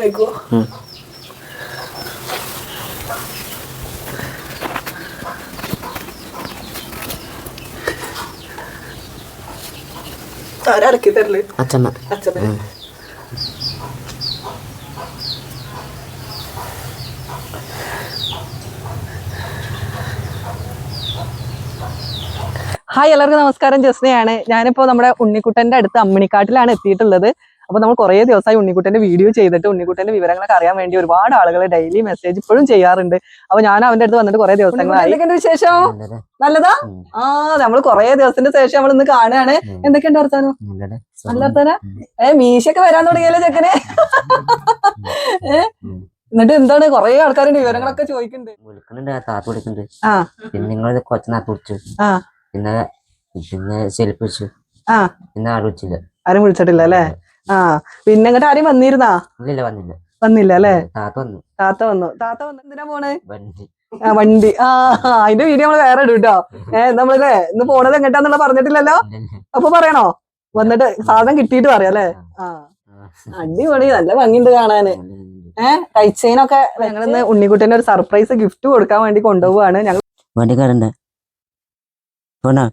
വെക്കുവോ തരൽ? അച്ഛമ്മ. ഹായ് എല്ലാവർക്കും നമസ്കാരം. ജസ്നയാണ്. ഞാനിപ്പോ നമ്മുടെ ഉണ്ണിക്കുട്ടന്റെ അടുത്ത് അമ്മിണിക്കാട്ടിലാണ് എത്തിയിട്ടുള്ളത്. അപ്പൊ നമ്മൾ കുറേ ദിവസമായി ഉണ്ണിക്കുട്ടന്റെ വീഡിയോ ചെയ്തിട്ട് ഉണ്ണിക്കുട്ടന്റെ വിവരങ്ങളൊക്കെ അറിയാൻ വേണ്ടി ഒരുപാട് ആളുകൾ ഡെയിലി മെസ്സേജ് ഇപ്പോഴും ചെയ്യാറുണ്ട്. അപ്പൊ ഞാൻ അവന്റെ അടുത്ത് വന്നിട്ട് കുറേ ദിവസങ്ങളായി. വിശേഷം? നല്ലത്. ആ നമ്മൾ കുറേ ദിവസത്തിന്റെ ശേഷം നമ്മൾ ഇന്ന് കാണുകയാണ്. എന്തൊക്കെയുണ്ട് വർത്താനോ? നല്ല വർത്താനം? ഏ മീശയൊക്കെ വരാൻ തുടങ്ങിയല്ലോ ചെക്കനെ? ഏ? എന്നിട്ട് എന്താണ്? കൊറേ ആൾക്കാരുടെ വിവരങ്ങളൊക്കെ ചോദിക്കുന്നുണ്ട്. താത്ത വിളിക്കുന്നുണ്ട്. പിന്നെ നിങ്ങൾ കൊച്ചു നാത്ത് വിളിച്ചു ആ. പിന്നെ പിന്നെ സെൽഫ് വിളിച്ചു. പിന്നെ ആരും വിളിച്ചില്ല. ആരും വിളിച്ചിട്ടില്ല അല്ലേ? ആ പിന്നെ ഇങ്ങോട്ട് ആരും വന്നിരുന്നാ? ഇല്ലില്ല വന്നില്ല. വന്നില്ല അല്ലേ? താത്ത വന്നു. താത്ത വന്നു. താത്ത വന്നു എന്തിനാ പോണേ? വണ്ടി. ആ വണ്ടി. ആ അതിന്റെ വീഡിയോ നമ്മൾ വേറെ ഇടും കേട്ടോ ഏ നമ്മളല്ലേ ഇന്ന് പോണത് എങ്ങോട്ടാന്നുള്ള പറഞ്ഞിട്ടില്ലല്ലോ. അപ്പൊ പറയണോ? വന്നിട്ട് സാധനം കിട്ടിയിട്ട് പറയാം അല്ലേ? ആ. ആ. അടിപൊളി നല്ല ഭംഗിയുണ്ട് കാണാന്. ഏഹ് കഴിച്ചതിനൊക്കെ ഞങ്ങളിന്ന് ഉണ്ണിക്കുട്ടിന്റെ ഒരു സർപ്രൈസ് ഗിഫ്റ്റ് കൊടുക്കാൻ വേണ്ടി കൊണ്ടുപോവാണ്. ഞങ്ങൾ വണ്ടി കയറണ്ട പോണോ?